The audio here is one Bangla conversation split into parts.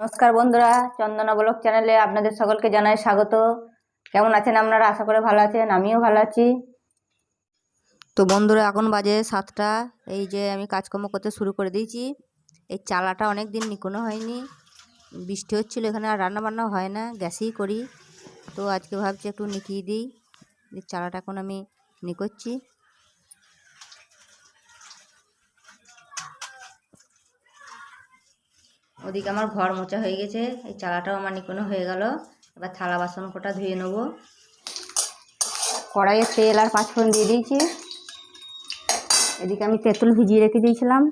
নমস্কার বন্ধুরা, চন্দনা ব্লক চ্যানেলে আপনাদের সকলকে জানাই স্বাগত। কেমন আছেন আপনারা? আশা করে ভালো আছেন, আমিও ভালো আছি। তো বন্ধুরা, এখন বাজে সাতটা। এই যে আমি কাজকর্ম করতে শুরু করে দিয়েছি। এই চালাটা অনেক দিন নিকোনো হয়নি। বৃষ্টি হচ্ছিল এখানে, আর রান্না বান্না হয় না, গ্যাসেই করি। তো আজকে ভাবছি একটু নিকিয়ে দিই। চালাটা এখন আমি নিকোচ্ছি। ওদিকে আমার ঘর মোচা হয়ে গেছে, এই চালাটাও আমার নিকোনো হয়ে গেল। এবার থালা বাসন কোটা ধুয়ে নেব। কড়াইয়ে তেল আর পাঁচফোড়ন দিয়ে দিয়েছি। এদিকে আমি তেঁতুল ভিজিয়ে রেখে দিয়েছিলাম।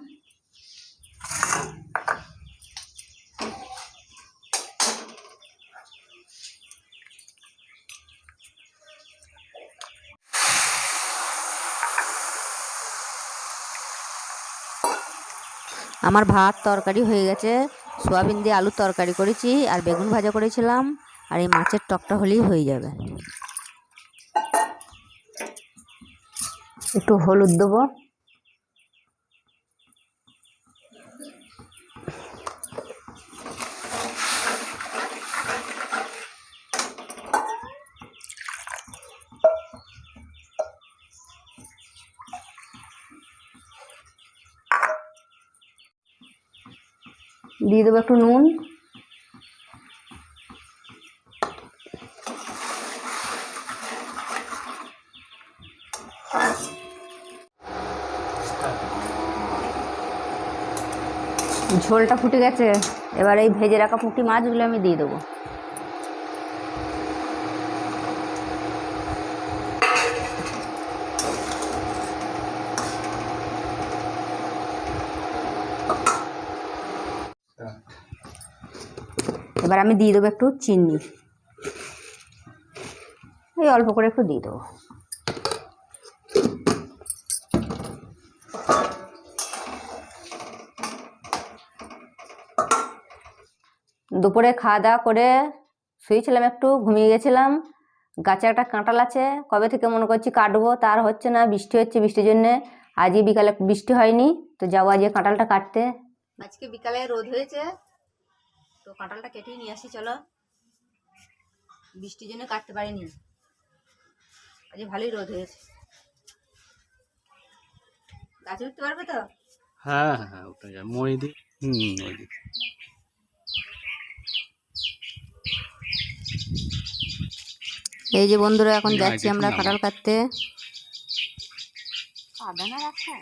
আমার ভাত তরকারি হয়ে গেছে। সোয়াবিন দিয়ে আলুর তরকারি করেছি আর বেগুন ভাজা করেছিলাম আর এই মাছের টকটা হলেই হয়ে যাবে। একটু হলুদ দেবো। দিয়ে দেবো একটু নুন। ঝোলটা ফুটে গেছে। এবার এই ভেজে রাখা পুঁটি মাছগুলো আমি দিয়ে দেবো। এবার আমি দিয়ে দেবো একটু চিনি। এই অল্প করে একটু দিয়ে দেবো। দুপুরে খাওয়া দাওয়া করে শুয়েছিলাম একটু, ঘুমিয়ে গেছিলাম। গাছে একটা কাঁঠাল আছে, কবে থেকে মনে করছি কাটবো, তার হচ্ছে না, বৃষ্টি হচ্ছে বৃষ্টির জন্যে। আজকে বিকালে বৃষ্টি হয়নি, তো যাব আজকে কাঁঠালটা কাটতে। আজকে বিকালে রোদ হয়েছে তো কাঁঠালটা কেটেই নিয়ে আসি চলো। বৃষ্টির জন্য কাটতে পারিনি। আজকে ভালোই রোদ হয়েছে। গাছে উঠতে পারবে তো? হ্যাঁ হ্যাঁ ওটা যা মই দি হুম এই যে বন্ধুরা এখন যাচ্ছি আমরা কাঁঠাল কাটতে। কাদা না রাস্তা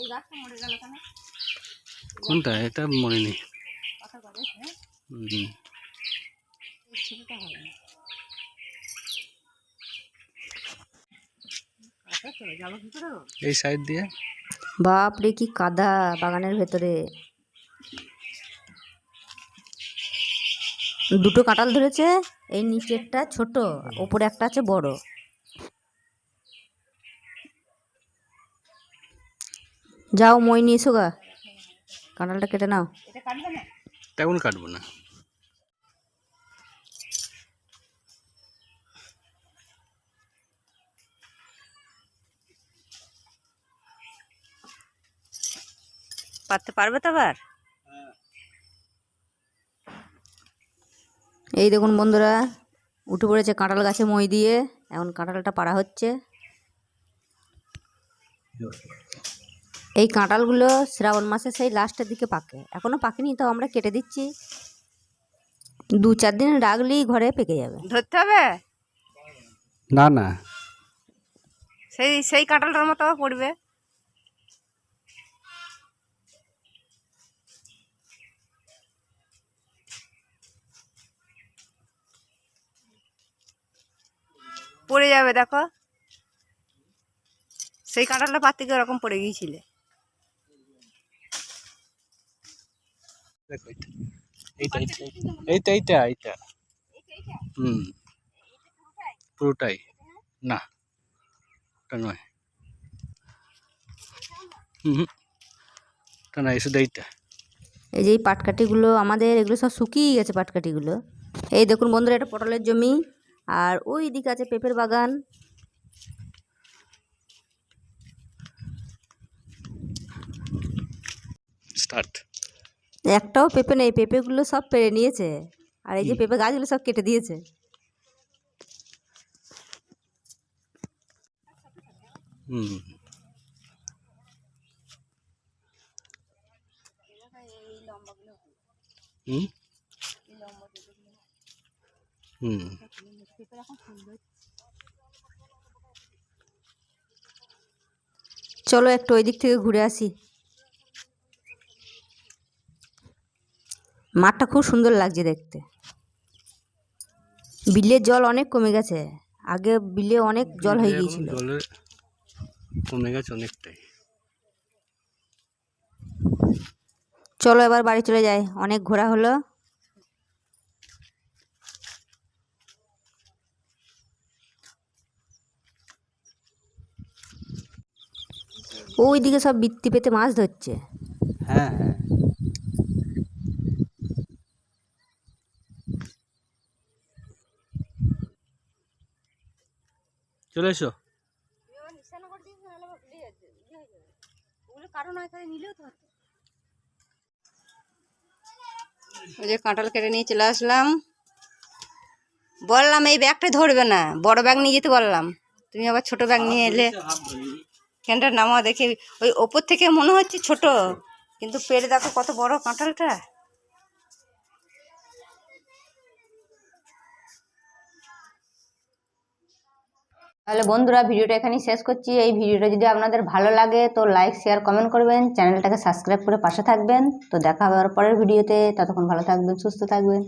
এই গাছটা মরে গেল কেন? কোনটা? এটা মনে নেই। হ্যাঁ? এই সাইড দিয়ে? বাপরে কি কাদা বাগানের ভেতরে। দুটো কাঁঠাল ধরেছে এই নিচেরটা ছোট ওপরে একটা আছে বড়। যাও মই নিয়ে এসো গা। কাঁঠালটা কেটে নাও। তেমন কাটবো না। পারতে পারবে তো আবার? এই দেখুন বন্ধুরা উঠে পড়েছে কাঁঠাল গাছে মই দিয়ে এখন কাঁঠালটা পাড়া হচ্ছে। এই কাঁঠালগুলো শ্রাবণ মাসে সেই লাস্টের দিকে পাকে। এখনও পাকেনি তো আমরা কেটে দিচ্ছি। দু চার দিন রাখলেই ঘরে পেকে যাবে। ধরতে হবে? না না। সেই সেই কাঁঠালটার মতো পড়বে। পড়ে যাবে দেখো। সেই কাঁঠালটা পাত থেকে ওরকম পড়ে গিয়েছিলে। দেখো এইটা এইটা এইটা। হুম। পুরোটাই? না। ওটা নয়। হুম ওটা নয় শুধু এইটা। এই যে এই পাটকাঠিগুলো আমাদের এগুলো সব শুকিয়ে গেছে পাটকাঠিগুলো। এই দেখুন বন্ধুরা এটা পটলের জমি। আর ওই দিকে আছে পেঁপের বাগান। স্টার্ট একটাও পেঁপে নেই পেঁপেগুলো সব পেরে নিয়েছে। আর এই যে। পেঁপে গাছগুলো সব কেটে দিয়েছে। চলো একটু ওই দিক থেকে ঘুরে আসি। মাঠটা খুব সুন্দর লাগছে দেখতে। বিলের জল অনেক কমে গেছে। আগে বিলে অনেক জল হয়ে গিয়েছিল। কমে গেছে অনেকটাই। চলো এবার বাড়ি চলে যাই। অনেক ঘোরা হলো। ওইদিকে সব বৃত্তি পেতে মাছ ধরছে। হ্যাঁ হ্যাঁ। চলে এসো، ওই যে কাঁঠাল কেটে নিয়ে চলে আসলাম। বললাম এই ব্যাগটা ধরবে না। বড় ব্যাগ নিয়ে যেতে বললাম। তুমি আবার ছোট ব্যাগ নিয়ে এলে। ক্যানটার নামা দেখে ওই ওপর থেকে মনে হচ্ছে ছোট। কিন্তু পেড়ে দেখো কত বড় কাঁঠালটা। তাহলে বন্ধুরা ভিডিওটা এখানেই শেষ করছি। এই ভিডিওটা যদি আপনাদের ভালো লাগে তো লাইক শেয়ার কমেন্ট করবেন। চ্যানেলটাকে সাবস্ক্রাইব করে পাশে থাকবেন। তো দেখা হওয়ার পরের ভিডিওতে। ততক্ষণ ভালো থাকবেন, সুস্থ থাকবেন।